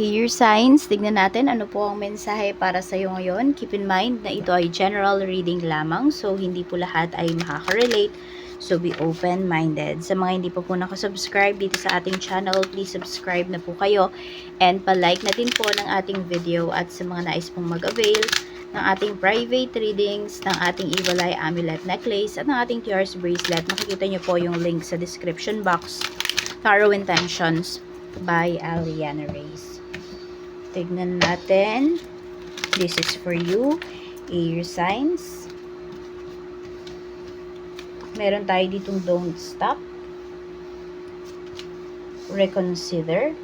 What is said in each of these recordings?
Here signs, tignan natin ano po ang mensahe para sa iyo ngayon. Keep in mind na ito ay general reading lamang, so hindi po lahat ay makaka-relate. So be open-minded. Sa mga hindi pa po nakasubscribe dito sa ating channel, please subscribe na po kayo. And pa-like na din po ng ating video at sa mga nais pong mag-avail ng ating private readings, ng ating Evil Amulet Necklace at ng ating Tears Bracelet. Makikita nyo po yung link sa description box. Tarot Intentions by Aliana Reyes. Tignan natin. This is for you. Air signs. Meron tayo ditong don't stop. Reconsider.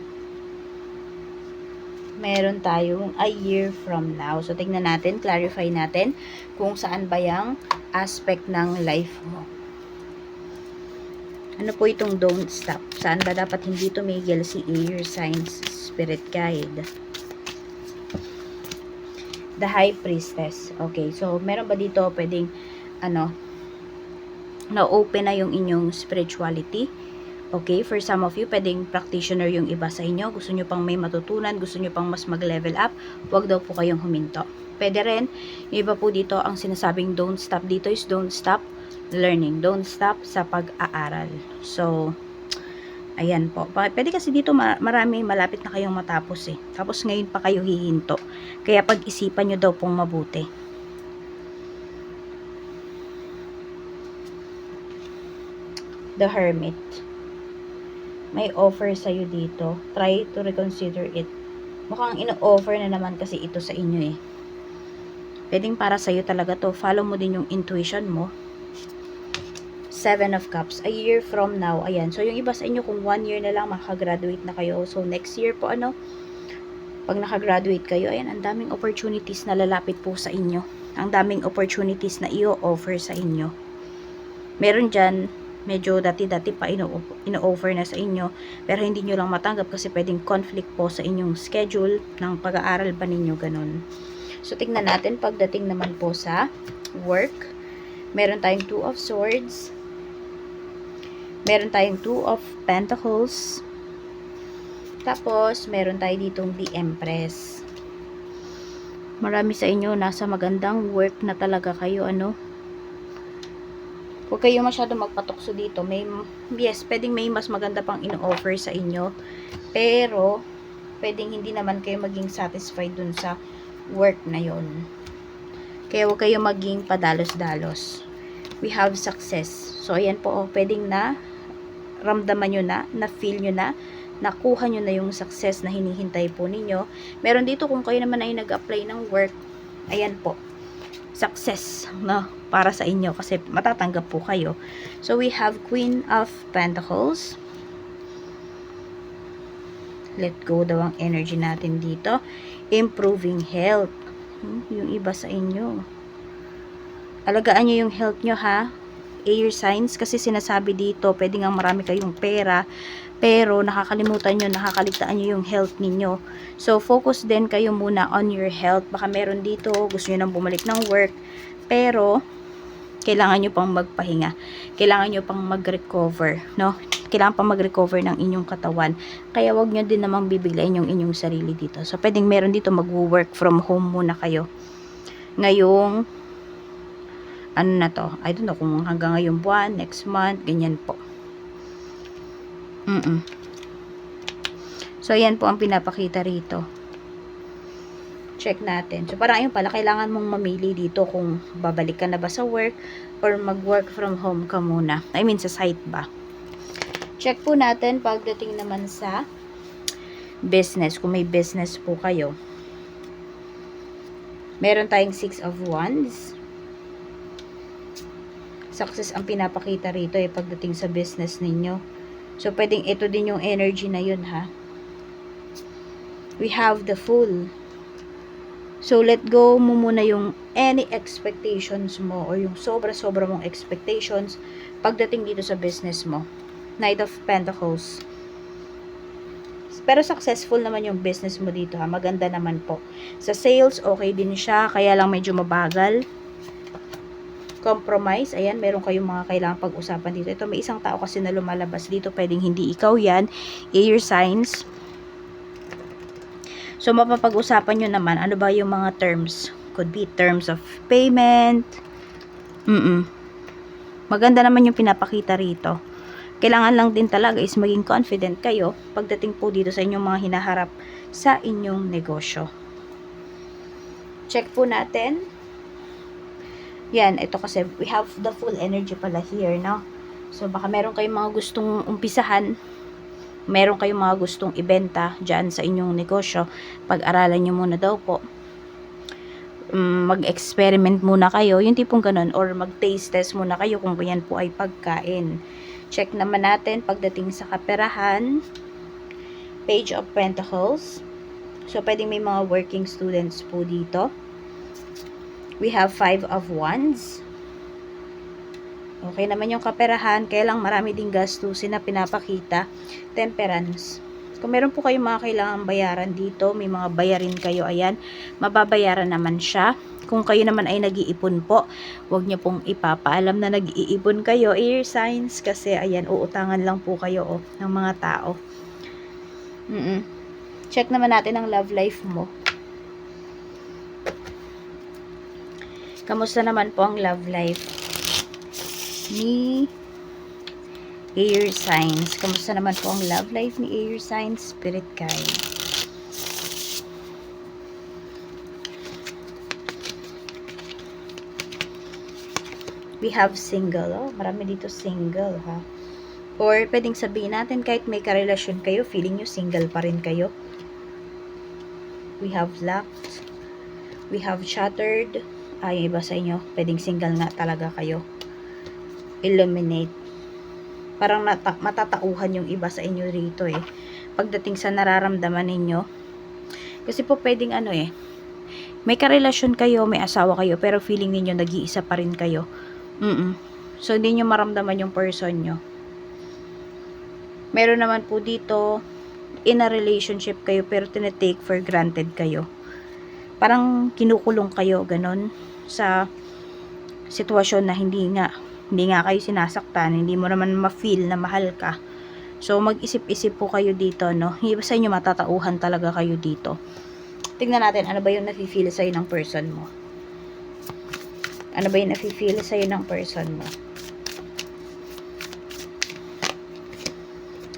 Meron tayong a year from now. So, tignan natin, clarify natin kung saan ba yung aspect ng life mo. Ano po itong don't stop? Saan ba dapat hindi tumigil si air signs spirit guide? The High Priestess. Okay, so meron ba dito pwedeng ano na-open na yung inyong spirituality? Okay, for some of you, pwedeng practitioner yung iba sa inyo. Gusto nyo pang may matutunan, gusto nyo pang mas mag-level up, huwag daw po kayong huminto. Pwede rin, yung iba po dito, ang sinasabing don't stop dito is don't stop learning. Don't stop sa pag-aaral. So, ayan po. Pwede kasi dito ma- marami, malapit na kayong matapos eh. Tapos ngayon pa kayo hihinto. Kaya pag-isipan nyo daw pong mabuti. The Hermit. May offer sa'yo dito. Try to reconsider it. Mukhang ino-offer na naman kasi ito sa inyo eh. Pwedeng para sa'yo talaga to. Follow mo din yung intuition mo. Seven of Cups. A year from now. Ayan. So, yung iba sa inyo, kung one year na lang, makagraduate na kayo. So, next year po, ano, pag nakagraduate kayo, ayan, ang daming opportunities na lalapit po sa inyo. Ang daming opportunities na i-offer sa inyo. Meron dyan, medyo dati-dati pa ino- ino-offer na sa inyo, pero hindi nyo lang matanggap kasi pwedeng conflict po sa inyong schedule ng pag-aaral ba ninyo, ganun. So, tingnan natin pagdating naman po sa work. Meron tayong Two of Swords. Meron tayong Two of Pentacles. Tapos, meron tayo ditong The Empress. Marami sa inyo, nasa magandang work na talaga kayo, ano. Huwag kayo masyado magpatukso dito. May, yes, pwedeng may mas maganda pang ino-offer sa inyo. Pero, pwedeng hindi naman kayo maging satisfied dun sa work na yon. Kaya huwag kayo maging padalos-dalos. We have success. So, ayan po, oh, pwedeng na ramdaman nyo na, na-feel nyo na, nakuha nyo na yung success na hinihintay po ninyo. Meron dito kung kayo naman ay nag-apply ng work, ayan po, success na para sa inyo kasi matatanggap po kayo. So, we have Queen of Pentacles. Let go daw ang energy natin dito. Improving health. Hmm, Yung iba sa inyo. Alagaan nyo yung health nyo ha. Air signs kasi sinasabi dito, pwede nga marami kayong pera, pero nakakalimutan nyo, nakakaligtaan nyo yung health ninyo. So, focus din kayo muna on your health. Baka meron dito, gusto nyo nang bumalik ng work, pero kailangan nyo pang magpahinga. Kailangan nyo pang mag-recover, no? Kailangan pang mag-recover ng inyong katawan. Kaya wag nyo din namang bibiglain yung inyong sarili dito. So, pwedeng meron dito mag-work from home muna kayo. Ngayong ano na to, I don't know kung hanggang ngayong buwan, next month, ganyan po. Mm So, ayan po ang pinapakita rito. Check natin. So, parang ayun pala, kailangan mong mamili dito kung babalik ka na ba sa work or mag-work from home ka muna. I mean, sa site ba. Check po natin pagdating naman sa business, kung may business po kayo. Meron tayong six of wands success ang pinapakita rito eh pagdating sa business ninyo. So, pwedeng ito din yung energy na yun ha. We have the full. So, let go mo muna yung any expectations mo or yung sobra-sobra mong expectations pagdating dito sa business mo. Knight of Pentacles. Pero successful naman yung business mo dito ha. Maganda naman po. Sa sales, okay din siya. Kaya lang medyo mabagal compromise. Ayan, meron kayong mga kailangan pag-usapan dito. Ito, may isang tao kasi na lumalabas dito. Pwedeng hindi ikaw yan. Air signs. So, mapapag-usapan nyo naman, ano ba yung mga terms? Could be terms of payment. Mm Maganda naman yung pinapakita rito. Kailangan lang din talaga is maging confident kayo pagdating po dito sa inyong mga hinaharap sa inyong negosyo. Check po natin. Yan, ito kasi we have the full energy pala here, no? So, baka meron kayong mga gustong umpisahan, meron kayong mga gustong ibenta dyan sa inyong negosyo, pag-aralan nyo muna daw po. Mm, mag-experiment muna kayo, yung tipong ganun, or mag-taste test muna kayo kung yan po ay pagkain. Check naman natin pagdating sa kaperahan, page of pentacles. So, pwedeng may mga working students po dito. We have five of wands. Okay naman yung kaperahan, kaya lang marami ding gastusin na pinapakita. Temperance. Kung meron po kayong mga kailangan bayaran dito, may mga bayarin kayo, ayan, mababayaran naman siya. Kung kayo naman ay nag-iipon po, huwag niyo pong ipapaalam na nag-iipon kayo, air signs, kasi ayan, uutangan lang po kayo oh, ng mga tao. Mm Check naman natin ang love life mo. Kamusta naman po ang love life ni air signs? Kamusta naman po ang love life ni air signs? Spirit guide. We have single. Oh, marami dito single ha. Or pwedeng sabihin natin kahit may karelasyon kayo, feeling nyo single pa rin kayo. We have locked. We have shattered. Ay, iba sa inyo. Pwedeng single nga talaga kayo. Illuminate. Parang nata- matatauhan yung iba sa inyo rito eh. Pagdating sa nararamdaman ninyo. Kasi po pwedeng ano eh. May karelasyon kayo, may asawa kayo, pero feeling ninyo nag-iisa pa rin kayo. Mm So, hindi nyo maramdaman yung person nyo. Meron naman po dito, in a relationship kayo, pero tinetake for granted kayo. Parang kinukulong kayo, ganon, sa sitwasyon na hindi nga, hindi nga kayo sinasaktan, hindi mo naman ma-feel na mahal ka. So, mag-isip-isip po kayo dito, no? Hindi ba sa inyo matatauhan talaga kayo dito? Tingnan natin, ano ba yung nafe-feel sa'yo ng person mo? Ano ba yung nafe-feel sa'yo ng person mo?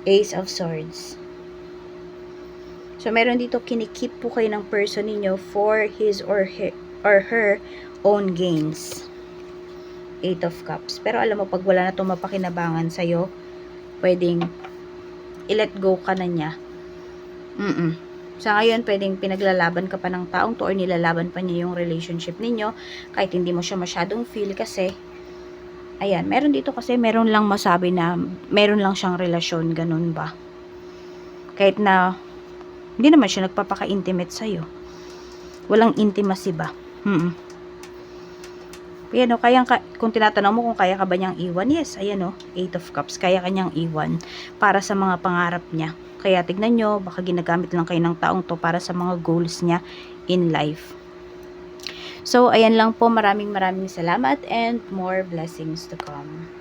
Ace of Swords. So, meron dito, kinikip po kayo ng person ninyo for his or her, or her own gains. Eight of Cups. Pero alam mo, pag wala na itong mapakinabangan sa'yo, pwedeng i-let go ka na niya. Mm-mm. Sa ngayon, pwedeng pinaglalaban ka pa ng taong to or nilalaban pa niya yung relationship ninyo kahit hindi mo siya masyadong feel kasi ayan, meron dito kasi meron lang masabi na meron lang siyang relasyon, ganun ba? Kahit na hindi naman siya nagpapaka-intimate sa'yo. Walang intimacy ba? Mm Ayan o, kaya, kung tinatanong mo kung kaya ka ba niyang iwan, yes, ayan o, Eight of Cups, kaya kanyang iwan para sa mga pangarap niya. Kaya tignan nyo, baka ginagamit lang kayo ng taong to para sa mga goals niya in life. So, ayan lang po, maraming maraming salamat and more blessings to come.